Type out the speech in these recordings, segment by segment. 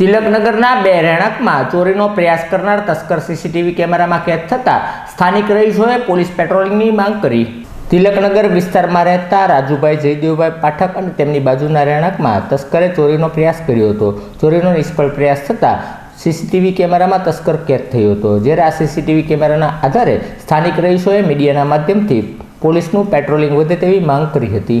તિલકનગરના બે રહેણાંકમાં ચોરીનો પ્રયાસ કરનાર તસ્કર સીસીટીવી કેમેરામાં કેદ થતા સ્થાનિક રહીશોએ પોલીસ પેટ્રોલિંગની માંગ કરી. તિલકનગર વિસ્તારમાં રહેતા રાજુભાઈ જયદેવભાઈ પાઠક અને તેમની બાજુના રહેણાંકમાં તસ્કરે ચોરીનો પ્રયાસ કર્યો હતો. ચોરીનો નિષ્ફળ પ્રયાસ થતાં સીસીટીવી કેમેરામાં તસ્કર કેદ થયો હતો. જ્યારે આ સીસીટીવી કેમેરાના આધારે સ્થાનિક રહીશોએ મીડિયાના માધ્યમથી પોલીસનું પેટ્રોલિંગ વધે તેવી માંગ કરી હતી.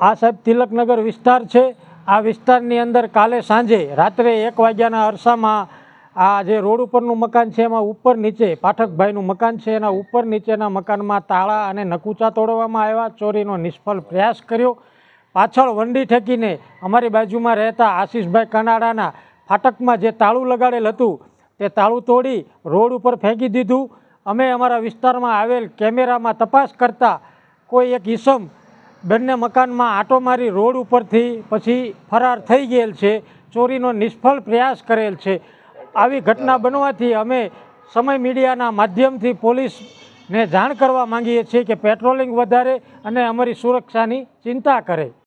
આ સાહેબ તિલકનગર વિસ્તાર છે. આ વિસ્તારની અંદર કાલે સાંજે રાત્રે એક વાગ્યાના અરસામાં આ જે રોડ ઉપરનું મકાન છે, એમાં ઉપર નીચે પાઠકભાઈનું મકાન છે. એના ઉપર નીચેના મકાનમાં તાળા અને નકુચા તોડવામાં આવ્યા. ચોરીનો નિષ્ફળ પ્રયાસ કર્યો. પાછળ વંડી ઠેકીને અમારી બાજુમાં રહેતા આશીષભાઈ કનાડાના ફાટકમાં જે તાળું લગાડેલ હતું, તે તાળું તોડી રોડ ઉપર ફેંકી દીધું. અમે અમારા વિસ્તારમાં આવેલ કેમેરામાં તપાસ કરતા કોઈ એક ઈસમ બંને મકાનમાં આંટો મારી રોડ ઉપરથી પછી ફરાર થઈ ગયેલ છે, ચોરીનો નિષ્ફળ પ્રયાસ કરેલ છે. આવી ઘટના બનવાથી અમે સમય મીડિયાના માધ્યમથી પોલીસને જાણ કરવા માંગીએ છીએ કે પેટ્રોલિંગ વધારે અને અમારી સુરક્ષાની ચિંતા કરે.